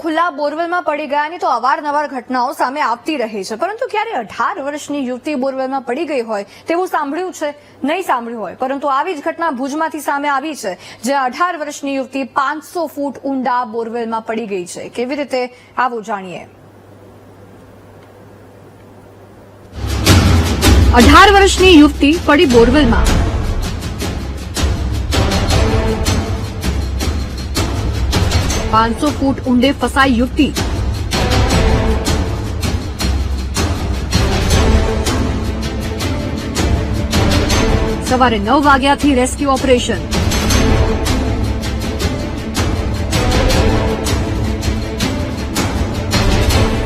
ખુલ્લા બોરવેલમાં પડી ગયાની તો અવારનવાર ઘટનાઓ સામે આવતી રહી છે. પરંતુ ક્યારે અઢાર વર્ષની યુવતી બોરવેલમાં પડી ગઈ હોય તેવું સાંભળ્યું છે? નહીં સાંભળ્યું હોય. પરંતુ આવી જ ઘટના ભુજમાંથી સામે આવી છે જે અઢાર વર્ષની યુવતી પાંચસો ફૂટ ઊંડા બોરવેલમાં પડી ગઈ છે. કેવી રીતે આવું જાણીએ? અઢાર વર્ષની યુવતી પડી બોરવેલમાં. પાંચસો ફૂટ ઊંડે ફસાઈ યુવતી સવારે નવ વાગ્યાથી રેસ્ક્યુ ઓપરેશન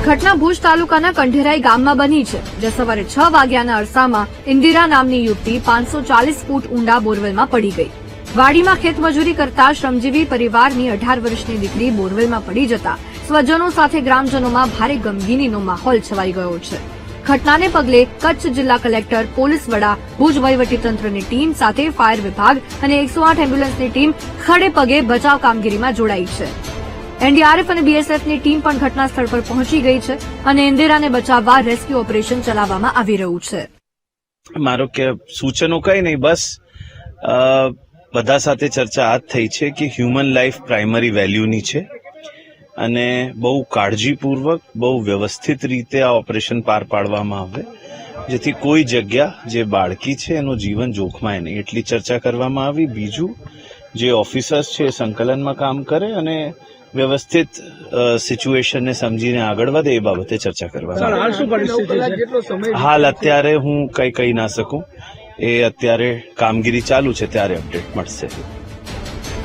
ઘટના ભુજ તાલુકાના કંઢેરાઈ ગામમાં બની છે, જ્યાં સવારે છ વાગ્યાના અરસામાં ઇન્દિરા નામની યુવતી પાંચસો ચાલીસ ફૂટ ઊંડા બોરવેલમાં પડી ગઈ. વાડીમાં ખેતમજૂરી કરતા શ્રમજીવી પરિવારની અઢાર વર્ષની દીકરી બોરવેલમાં પડી જતા સ્વજનો સાથે ગ્રામજનોમાં ભારે ગમગીનીનો માહોલ છવાઈ ગયો છે. ઘટનાને પગલે કચ્છ જિલ્લા કલેક્ટર, પોલીસ વડા, ભુજ વહીવટીતંત્રની ટીમ સાથે ફાયર વિભાગ અને એકસો આઠ એમ્બ્યુલન્સની ટીમ ખડે પગે બચાવ કામગીરીમાં જોડાઈ છે. એનડીઆરએફ અને બીએસએફની ટીમ પણ ઘટના સ્થળ પર પહોંચી ગઈ છે અને ઇન્દિરાને બચાવવા રેસ્ક્યુ ઓપરેશન ચલાવવામાં આવી રહ્યું છે. મારો કે સૂચનો કઈ નહીં, બસ બધા સાથે ચર્ચા આ જ થઈ છે કે હ્યુમન લાઈફ પ્રાઇમરી વેલ્યુની છે અને બહુ કાળજીપૂર્વક બહુ વ્યવસ્થિત રીતે આ ઓપરેશન પાર પાડવામાં આવે જેથી કોઈ જગ્યા જે બાળકી છે એનું જીવન જોખમાય નહીં. એટલી ચર્ચા કરવામાં આવી. બીજું જે ઓફિસર્સ છે એ સંકલનમાં કામ કરે અને વ્યવસ્થિત સિચ્યુએશનને સમજીને આગળ વધે એ બાબતે ચર્ચા કરવામાં હાલ શું પરિસ્થિતિ છે? હાલ અત્યારે હું કઈ કહી ના શકું. એ અત્યારે કામગીરી ચાલુ છે ત્યારે અપડેટ મળશે.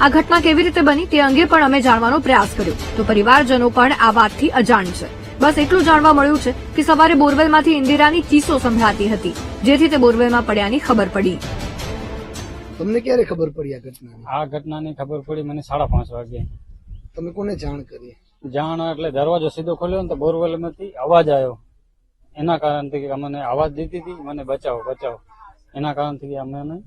આ ઘટના કેવી રીતે બની તે અંગે પણ અમે જાણવાનો પ્રયાસ કર્યો. તો પરિવારજનો પણ આ વાતથી અજાણ છે. બસ એટલું જાણવા મળ્યું છે કે સવારે બોરવેલમાંથી ઇન્દિરાની ચીસો સંભળાતી હતી જેથી તે બોરવેલમાં પડ્યાની ખબર પડી. તમને ક્યારે ખબર પડી આ ઘટના આ ઘટનાની ખબર પડી મને સાડા પાંચ વાગે. તમે કોને જાણ કરી? જાણ એટલે દરવાજો સીધો ખોલ્યો ને તો બોરવેલમાંથી અવાજ આવ્યો. એના કારણથી કે અમને અવાજ દીધી હતી મને બચાવો બચાવો. એના કારણથી અમને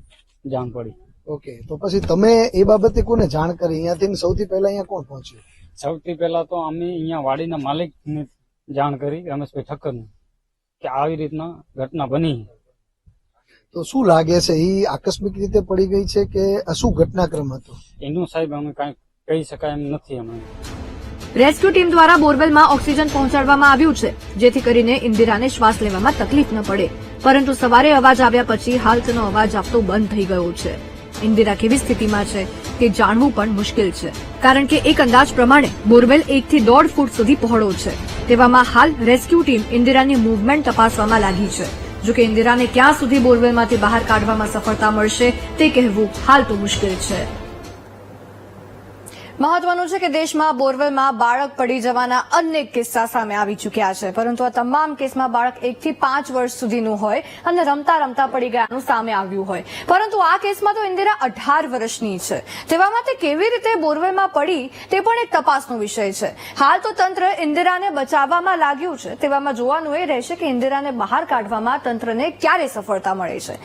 જાણ પડી. ઓકે તો પછી તમે એ બાબતે કોને જાણ કરી? અહીંયાથી સૌથી પહેલા અહીંયા કોણ પહોંચ્યું? સૌથી પહેલા તો અમે અહીંયા વાડીના માલિકને જાણ કરી રમેશભાઈ ઠક્કરને કે આવી રીતના ઘટના બની. તો શું લાગે છે? એ આકસ્મિક રીતે પડી ગઈ છે કે શું ઘટનાક્રમ હતો? એનું સાહેબ અમે કાંઈ કહી શકાય એમ નથી અમે. રેસ્ક્યુ ટીમ દ્વારા બોરવેલમાં ઓક્સિજન પહોંચાડવામાં આવ્યું છે, જેથી કરીને ઇન્દિરાને શ્વાસ લેવામાં તકલીફ ન પડે. પરંતુ સવારે અવાજ આવ્યા પછી હાલ તેનો અવાજ આપતો બંધ થઈ ગયો છે. ઇન્દિરા કેવી સ્થિતિમાં છે તે જાણવું પણ મુશ્કેલ છે, કારણ કે એક અંદાજ પ્રમાણે બોરવેલ એકથી દોઢ ફૂટ સુધી પહોળો છે. તેવામાં હાલ રેસ્ક્યુ ટીમ ઇન્દિરાની મૂવમેન્ટ તપાસવામાં લાગી છે. જોકે ઇન્દિરાને ક્યાં સુધી બોરવેલમાંથી બહાર કાઢવામાં સફળતા મળશે તે કહેવું હાલ તો મુશ્કેલ છે. મહત્વનું છે કે દેશમાં બોરવેલમાં બાળક પડી જવાના અનેક કિસ્સા સામે આવી ચૂક્યા છે. પરંતુ આ તમામ કેસમાં બાળક એકથી પાંચ વર્ષ સુધીનું હોય અને રમતા રમતા પડી ગયાનું સામે આવ્યું હોય. પરંતુ આ કેસમાં તો ઇન્દિરા અઢાર વર્ષની છે. તેવામાં તે કેવી રીતે બોરવેલમાં પડી તે પણ એક તપાસનો વિષય છે. હાલ તો તંત્ર ઇન્દિરાને બચાવવામાં લાગ્યું છે. તેવામાં જોવાનું એ રહેશે કે ઇન્દિરાને બહાર કાઢવામાં તંત્રને ક્યારે સફળતા મળે છે.